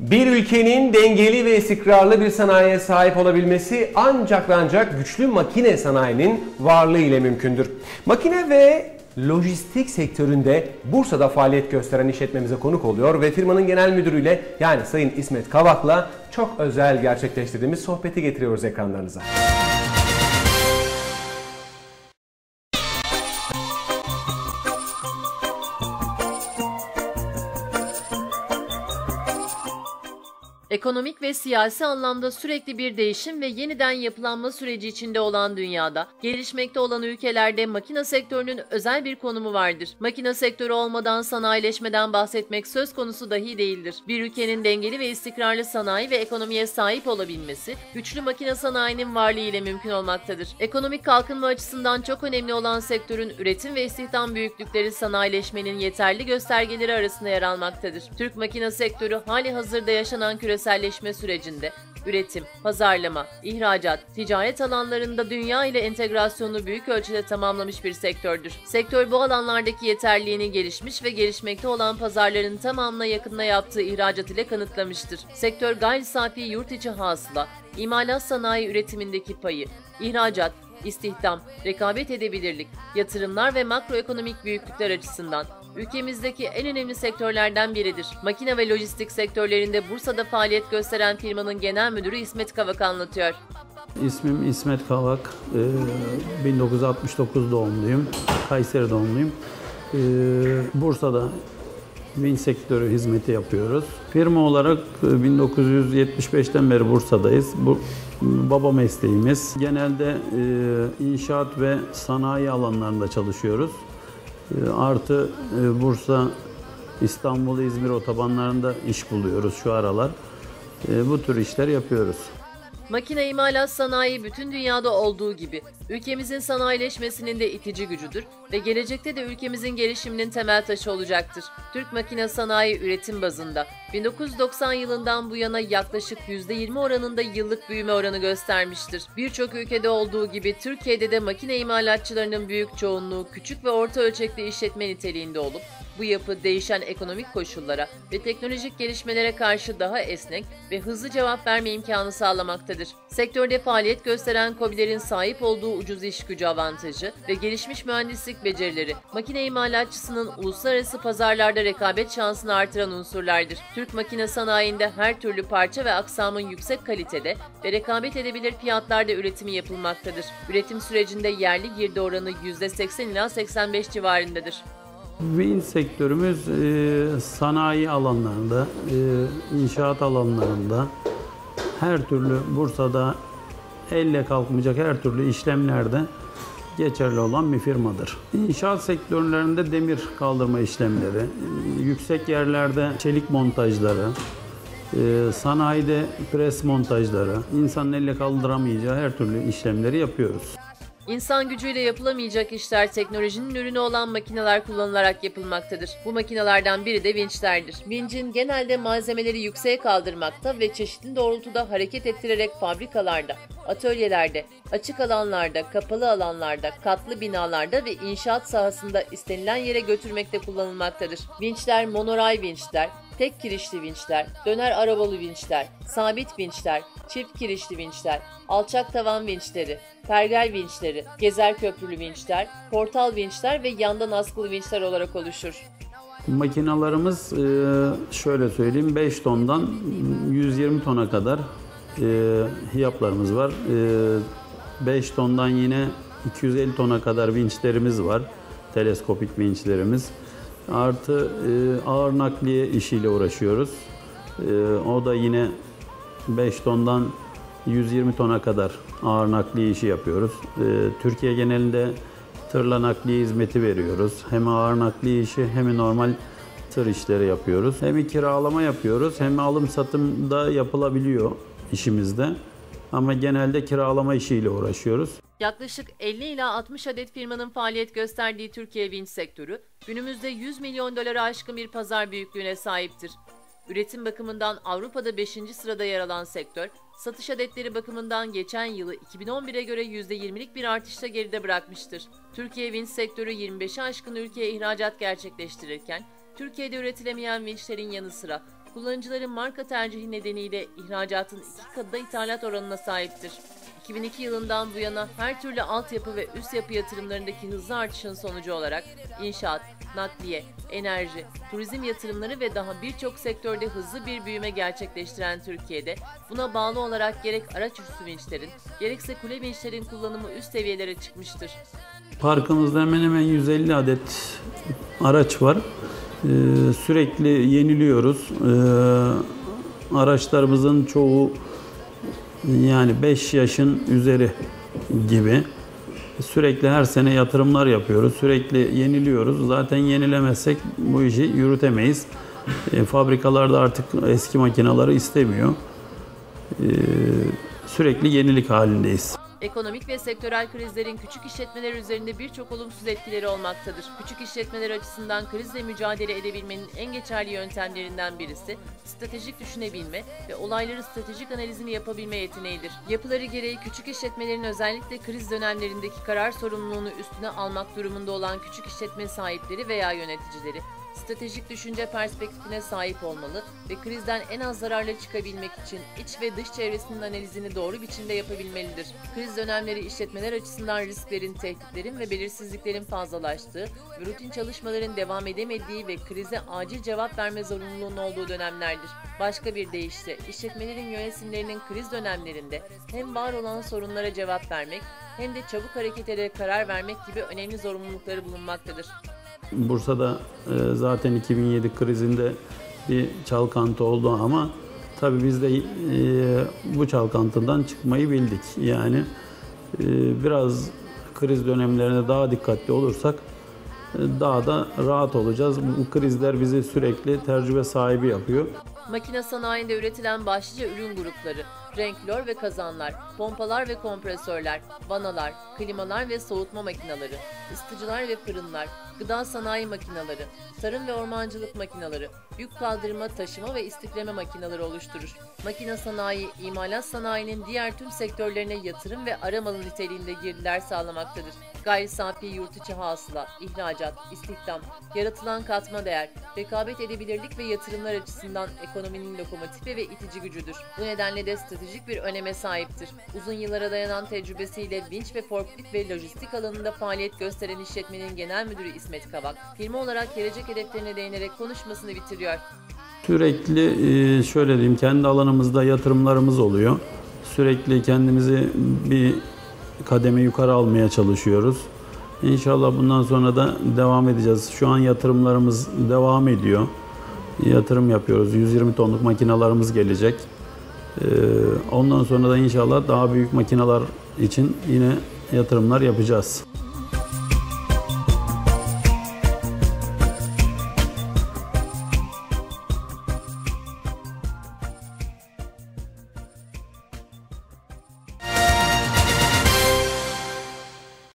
Bir ülkenin dengeli ve istikrarlı bir sanayiye sahip olabilmesi ancak ve ancak güçlü makine sanayinin varlığı ile mümkündür. Makine ve lojistik sektöründe Bursa'da faaliyet gösteren işletmemize konuk oluyor ve firmanın genel müdürüyle yani Sayın İsmet Kavak'la çok özel gerçekleştirdiğimiz sohbeti getiriyoruz ekranlarınıza. Ekonomik ve siyasi anlamda sürekli bir değişim ve yeniden yapılanma süreci içinde olan dünyada, gelişmekte olan ülkelerde makine sektörünün özel bir konumu vardır. Makine sektörü olmadan sanayileşmeden bahsetmek söz konusu dahi değildir. Bir ülkenin dengeli ve istikrarlı sanayi ve ekonomiye sahip olabilmesi, güçlü makine sanayinin varlığı ile mümkün olmaktadır. Ekonomik kalkınma açısından çok önemli olan sektörün üretim ve istihdam büyüklükleri sanayileşmenin yeterli göstergeleri arasında yer almaktadır. Türk makine sektörü hali hazırda yaşanan küresel küreselleşme sürecinde üretim, pazarlama, ihracat, ticaret alanlarında dünya ile entegrasyonu büyük ölçüde tamamlamış bir sektördür. Sektör bu alanlardaki yeterliğini gelişmiş ve gelişmekte olan pazarların tamamına yakınına yaptığı ihracat ile kanıtlamıştır. Sektör gayri safi yurt içi hasıla, imalat sanayi üretimindeki payı, ihracat, istihdam, rekabet edebilirlik, yatırımlar ve makroekonomik büyüklükler açısından ülkemizdeki en önemli sektörlerden biridir. Makine ve lojistik sektörlerinde Bursa'da faaliyet gösteren firmanın genel müdürü İsmet Kavak anlatıyor. İsmim İsmet Kavak. 1969 doğumluyum. Kayseri doğumluyum. Bursa'da vinç sektörü hizmeti yapıyoruz. Firma olarak 1975'ten beri Bursa'dayız. Bu baba mesleğimiz. Genelde inşaat ve sanayi alanlarında çalışıyoruz. Ee, artı e, Bursa, İstanbul, İzmir otobanlarında iş buluyoruz şu aralar. Ee, bu tür işler yapıyoruz. Makine imalat sanayi bütün dünyada olduğu gibi ülkemizin sanayileşmesinin de itici gücüdür ve gelecekte de ülkemizin gelişiminin temel taşı olacaktır. Türk makine sanayi üretim bazında 1990 yılından bu yana yaklaşık %20 oranında yıllık büyüme oranı göstermiştir. Birçok ülkede olduğu gibi Türkiye'de de makine imalatçılarının büyük çoğunluğu küçük ve orta ölçekli işletme niteliğinde olup bu yapı değişen ekonomik koşullara ve teknolojik gelişmelere karşı daha esnek ve hızlı cevap verme imkanı sağlamaktadır. Sektörde faaliyet gösteren COBİ'lerin sahip olduğu ucuz iş gücü avantajı ve gelişmiş mühendislik becerileri makine imalatçısının uluslararası pazarlarda rekabet şansını artıran unsurlardır. Türk makine sanayinde her türlü parça ve aksamın yüksek kalitede ve rekabet edebilir fiyatlarda üretimi yapılmaktadır. Üretim sürecinde yerli girdi oranı %80 ila 85 civarındadır. Win sektörümüz e, sanayi alanlarında, e, inşaat alanlarında her türlü Bursa'da elle kalkmayacak her türlü işlemlerde geçerli olan bir firmadır. İnşaat sektörlerinde demir kaldırma işlemleri, yüksek yerlerde çelik montajları, e, sanayide pres montajları, insanın elle kaldıramayacağı her türlü işlemleri yapıyoruz. İnsan gücüyle yapılamayacak işler teknolojinin ürünü olan makineler kullanılarak yapılmaktadır. Bu makinelerden biri de vinçlerdir. Vincin genelde malzemeleri yükseğe kaldırmakta ve çeşitli doğrultuda hareket ettirerek fabrikalarda, atölyelerde, açık alanlarda, kapalı alanlarda, katlı binalarda ve inşaat sahasında istenilen yere götürmekte kullanılmaktadır. Vinçler monoray vinçler, tek kirişli vinçler, döner arabalı vinçler, sabit vinçler, çift kirişli vinçler, alçak tavan vinçleri, pergel vinçleri, gezer köprülü vinçler, portal vinçler ve yandan askılı vinçler olarak oluşur. Makinalarımız e, şöyle söyleyeyim 5 tondan 120 tona kadar e, hiyaplarımız var. 5 e, tondan yine 250 tona kadar vinçlerimiz var. Teleskopik vinçlerimiz. Artı ağır nakliye işiyle uğraşıyoruz. O da yine 5 tondan 120 tona kadar ağır nakliye işi yapıyoruz. Ee, Türkiye genelinde tırla nakliye hizmeti veriyoruz. Hem ağır nakliye işi hem normal tır işleri yapıyoruz. Hem kiralama yapıyoruz hem alım satım da yapılabiliyor işimizde. Ama genelde kiralama işiyle uğraşıyoruz. Yaklaşık 50 ila 60 adet firmanın faaliyet gösterdiği Türkiye vinç sektörü günümüzde 100 milyon dolara aşkın bir pazar büyüklüğüne sahiptir. Üretim bakımından Avrupa'da 5. sırada yer alan sektör, satış adetleri bakımından geçen yılı 2011'e göre %20'lik bir artışla geride bırakmıştır. Türkiye vinç sektörü 25'i aşkın ülkeye ihracat gerçekleştirirken, Türkiye'de üretilemeyen vinçlerin yanı sıra Kullanıcıların marka tercihi nedeniyle ihracatın iki katı da ithalat oranına sahiptir. 2002 yılından bu yana her türlü altyapı ve üst yapı yatırımlarındaki hızlı artışın sonucu olarak inşaat, nakliye, enerji, turizm yatırımları ve daha birçok sektörde hızlı bir büyüme gerçekleştiren Türkiye'de buna bağlı olarak gerek araç üstü vinçlerin gerekse kule vinçlerin kullanımı üst seviyelere çıkmıştır. Parkımızda hemen hemen 150 adet araç var. Ee, sürekli yeniliyoruz. Ee, araçlarımızın çoğu yani 5 yaşın üzeri gibi. Sürekli her sene yatırımlar yapıyoruz. Sürekli yeniliyoruz. Zaten yenilemezsek bu işi yürütemeyiz. E, fabrikalarda artık eski makineleri istemiyor. E, sürekli yenilik halindeyiz. Ekonomik ve sektörel krizlerin küçük işletmeler üzerinde birçok olumsuz etkileri olmaktadır. Küçük işletmeler açısından krizle mücadele edebilmenin en geçerli yöntemlerinden birisi stratejik düşünebilme ve olayları stratejik analizini yapabilme yeteneğidir. Yapıları gereği küçük işletmelerin özellikle kriz dönemlerindeki karar sorumluluğunu üstüne almak durumunda olan küçük işletme sahipleri veya yöneticileri stratejik düşünce perspektifine sahip olmalı ve krizden en az zararla çıkabilmek için iç ve dış çevresinin analizini doğru biçimde yapabilmelidir. Kriz dönemleri işletmeler açısından risklerin, tehditlerin ve belirsizliklerin fazlalaştığı ve rutin çalışmaların devam edemediği ve krize acil cevap verme zorunluluğunun olduğu dönemlerdir. Başka bir deyişle işletmelerin yönetimlerinin kriz dönemlerinde hem var olan sorunlara cevap vermek hem de çabuk hareket ederek karar vermek gibi önemli zorunlulukları bulunmaktadır. Bursa'da e, zaten 2007 krizinde bir çalkantı oldu ama tabii biz de e, bu çalkantıdan çıkmayı bildik. Yani e, biraz kriz dönemlerinde daha dikkatli olursak daha da rahat olacağız. Bu krizler bizi sürekli tecrübe sahibi yapıyor. Makine sanayinde üretilen başlıca ürün grupları, renklör ve kazanlar, pompalar ve kompresörler, vanalar, klimalar ve soğutma makineleri, ısıtıcılar ve fırınlar, gıda sanayi makineleri, tarım ve ormancılık makineleri, yük kaldırma, taşıma ve istikleme makineleri oluşturur. Makine sanayi, imalat sanayinin diğer tüm sektörlerine yatırım ve aramalı niteliğinde girdiler sağlamaktadır. Gayri safi yurt içi hasıla, ihracat, istihdam, yaratılan katma değer, rekabet edebilirlik ve yatırımlar açısından ekonominin lokomotifi ve itici gücüdür. Bu nedenle de stratejik bir öneme sahiptir. Uzun yıllara dayanan tecrübesiyle vinç ve forklift ve lojistik alanında faaliyet gösteren işletmenin genel müdürü İsmet Kavak, firma olarak gelecek hedeflerine değinerek konuşmasını bitiriyor. Sürekli e, şöyle diyeyim kendi alanımızda yatırımlarımız oluyor. Sürekli kendimizi bir kademe yukarı almaya çalışıyoruz. İnşallah bundan sonra da devam edeceğiz. Şu an yatırımlarımız devam ediyor. Yatırım yapıyoruz. 120 tonluk makinalarımız gelecek. E, ondan sonra da inşallah daha büyük makineler için yine yatırımlar yapacağız.